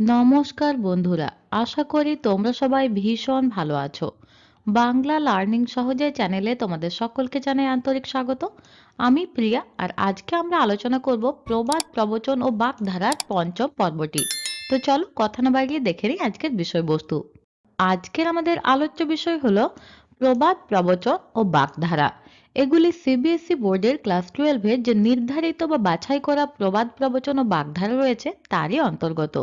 নমস্কার বন্ধুরা, আশা করি তোমরা সবাই ভীষণ ভালো আছো। বাংলা লার্নিং সহজে চ্যানেলে তোমাদের সকলকে জানাই আন্তরিক স্বাগত। আমি প্রিয়া, আর আজকে আমরা আলোচনা করব প্রবাদ, প্রবচন ও বাগধারার পঞ্চম পর্বটি। তো চলো কথা না বাড়িয়ে দেখে নিই আজকের বিষয়বস্তু। আজকের আমাদের আলোচ্য বিষয় হলো প্রবাদ, প্রবচন ও বাগধারা। এগুলি সিবিএসই বোর্ডের ক্লাস টুয়েলভের যে নির্ধারিত বা বাছাই করা প্রবাদ, প্রবচন ও বাগধারা রয়েছে, তারই অন্তর্গত।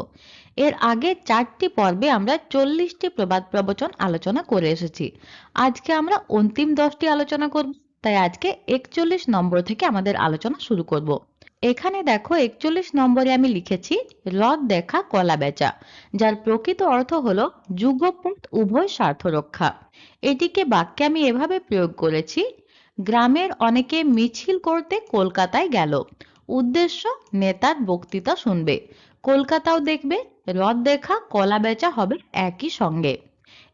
এর আগে চারটি পর্বে আমরা চল্লিশটি প্রবাদ প্রবচন আলোচনা করে এসেছি। আজকে আমরা অন্তিম দশটি আলোচনা করব, তাই আজকে একচল্লিশ নম্বর থেকে আমাদের আলোচনা শুরু করব। এখানে দেখো একচল্লিশ নম্বরে আমি লিখেছি রথ দেখা কলা বেচা, যার প্রকৃত অর্থ হলো যুগপথ উভয় স্বার্থ রক্ষা। এটিকে বাক্যে আমি এভাবে প্রয়োগ করেছি, গ্রামের অনেকে মিছিল করতে কলকাতায় গেল, উদ্দেশ্য নেতার বক্তৃতা শুনবে। কলকাতাও দেখবে, রথ দেখা, কলা বেচা হবে একই সঙ্গে।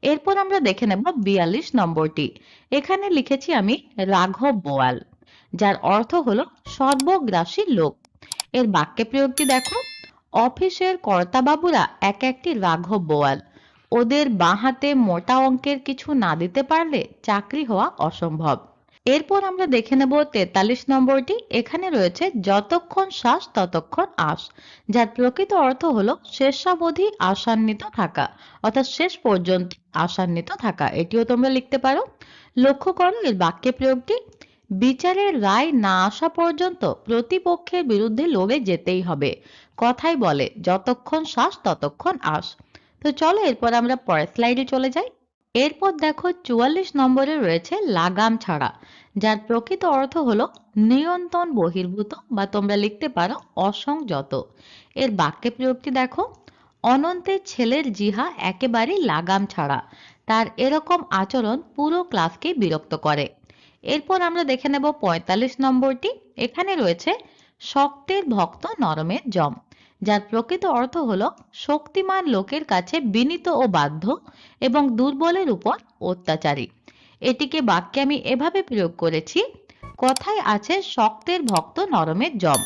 এরপর আমরা দেখে নেব বিয়াল্লিশ নম্বরটি। এখানে লিখেছি আমি রাঘব বোয়াল, যার অর্থ হলো সর্বগ্রাসী লোক। এর বাক্যে প্রয়োগটি দেখো, অফিসের কর্তাবাবুরা এক একটি রাঘব বোয়াল। ওদের বাঁ হাতে মোটা অঙ্কের কিছু না দিতে পারলে চাকরি হওয়া অসম্ভব। এরপর আমরা দেখে নেব তেতাল্লিশ নম্বরটি। এখানে রয়েছে, যতক্ষণ শ্বাস, ততক্ষণ আশ যার প্রকৃত অর্থ হলো শেষাবধি আসান্বিত থাকা, অর্থাৎ শেষ পর্যন্ত আশান্বিত থাকা। এটিও তোমরা লিখতে পারো। লক্ষ্য করো এর বাক্যে প্রয়োগটি, বিচারের রায় না আসা পর্যন্ত প্রতিপক্ষের বিরুদ্ধে লড়ে যেতেই হবে কথাই বলে, যতক্ষণ শ্বাস, ততক্ষণ আশ তো চলো এরপর আমরা পরের স্লাইডে চলে যাই। এরপর দেখো চুয়াল্লিশ নম্বরে রয়েছে লাগাম ছাড়া, যার প্রকৃত অর্থ হলো নিয়ন্ত্রণ বহির্ভূত বা তোমরা লিখতে পারো অসংযত। এর বাক্যে প্রয়োগটি দেখো, অনন্তের ছেলের জিহা একেবারে লাগাম ছাড়া, তার এরকম আচরণ পুরো ক্লাসকে বিরক্ত করে। এরপর আমরা দেখে নেব পঁয়তাল্লিশ নম্বরটি, এখানে রয়েছে, শক্তের ভক্ত নরমের জম। যার প্রকৃত অর্থ হল শক্তিমান লোকের কাছে বিনীত ও বাধ্য এবং দুর্বলের উপর অত্যাচারী। এটিকে বাক্যে আমি এভাবে প্রয়োগ করেছি, কথায় আছে শক্তের ভক্ত নরমের জম।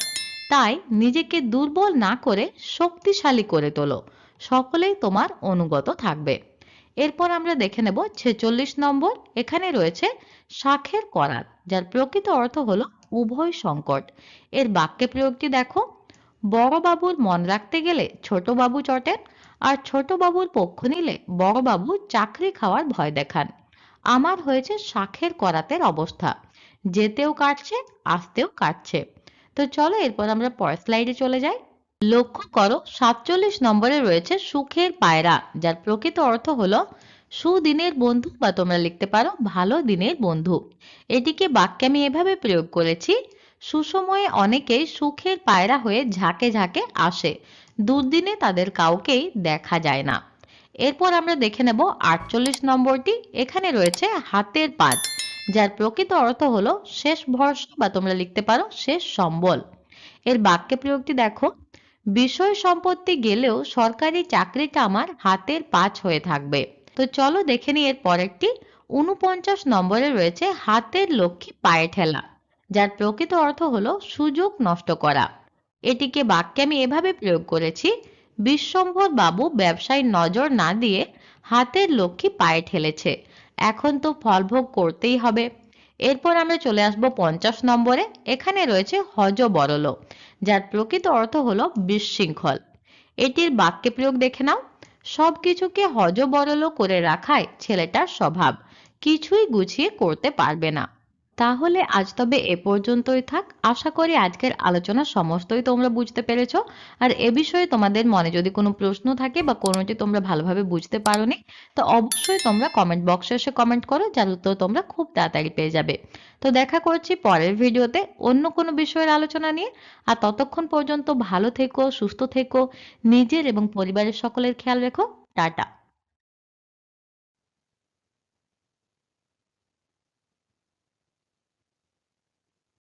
তাই নিজেকে দুর্বল না করে শক্তিশালী করে তোলো। সকলেই তোমার অনুগত থাকবে। এরপর আমরা দেখে নেব ছেচল্লিশ নম্বর। এখানে রয়েছে শাখের করাত, যার প্রকৃত অর্থ হলো উভয় সংকট। এর বাক্যে প্রয়োগটি দেখো। বড় বাবুর মন রাখতে গেলে ছোট বাবু চটেন আর ছোট বাবুর পক্ষ নিলে বড় বাবু চাকরি খাওয়ার ভয় দেখান। আমার হয়েছে শাখের করাতের অবস্থা। যেতেও কাটছে, আসতেও কাটছে। তো চলো এরপর আমরা পরের স্লাইডে চলে যাই। লক্ষ্য করো, সাতচল্লিশ নম্বরে রয়েছে সুখের পায়রা, যার প্রকৃত অর্থ হলো সুদিনের বন্ধু বা তোমরা লিখতে পারো ভালো দিনের বন্ধু। এটিকে বাক্যে আমি এভাবে প্রয়োগ করেছি সুসময়ে অনেকেই সুখের পায়রা হয়ে ঝাঁকে ঝাঁকে আসে। দুর্দিনে তাদের কাউকেই দেখা যায় না। এরপর আমরা দেখে নেব আটচল্লিশ নম্বরটি। এখানে রয়েছে হাতের পাঁচ যার প্রকৃত অর্থ হলো শেষ ভরসা বা তোমরা লিখতে পারো শেষ সম্বল। এর বাক্যে প্রয়োগটি দেখো, বিষয় সম্পত্তি গেলেও সরকারি চাকরিটা আমার হাতের পাঁচ হয়ে থাকবে। তো চলো দেখে নিই এর পরেরটি। উনপঞ্চাশ নম্বরে রয়েছে হাতের লক্ষ্মী পায়ে ঠেলা। যার প্রকৃত অর্থ হলো সুযোগ নষ্ট করা। এটিকে বাক্যে আমি এভাবে প্রয়োগ করেছি, বিশ্বম্ভর বাবু ব্যবসায় নজর না দিয়ে হাতের লক্ষ্মী পায়ে ঠেলেছে, এখন তো ফলভোগ করতেই হবে। এরপর আমরা চলে আসব পঞ্চাশ নম্বরে, এখানে রয়েছে হজ বরল যার প্রকৃত অর্থ হলো বিশৃঙ্খল। এটির বাক্যে প্রয়োগ দেখে নাও সব কিছুকে হজ বরল করে রাখায় ছেলেটার স্বভাব, কিছুই গুছিয়ে করতে পারবে না। তাহলে আজ তবে এ পর্যন্তই থাক। আশা করি আজকের আলোচনা সমস্তই তোমরা বুঝতে পেরেছ। আর এ বিষয়ে তোমাদের মনে যদি কোনো প্রশ্ন থাকে বা কোনোটি তোমরা ভালোভাবে বুঝতে পারোনি, তো অবশ্যই তোমরা কমেন্ট বক্সে এসে কমেন্ট করো, যার উত্তর তোমরা খুব তাড়াতাড়ি পেয়ে যাবে। তো দেখা করছি পরের ভিডিওতে অন্য কোনো বিষয়ের আলোচনা নিয়ে। আর ততক্ষণ পর্যন্ত ভালো থেকো, সুস্থ থেকো, নিজের এবং পরিবারের সকলের খেয়াল রেখো। টাটা।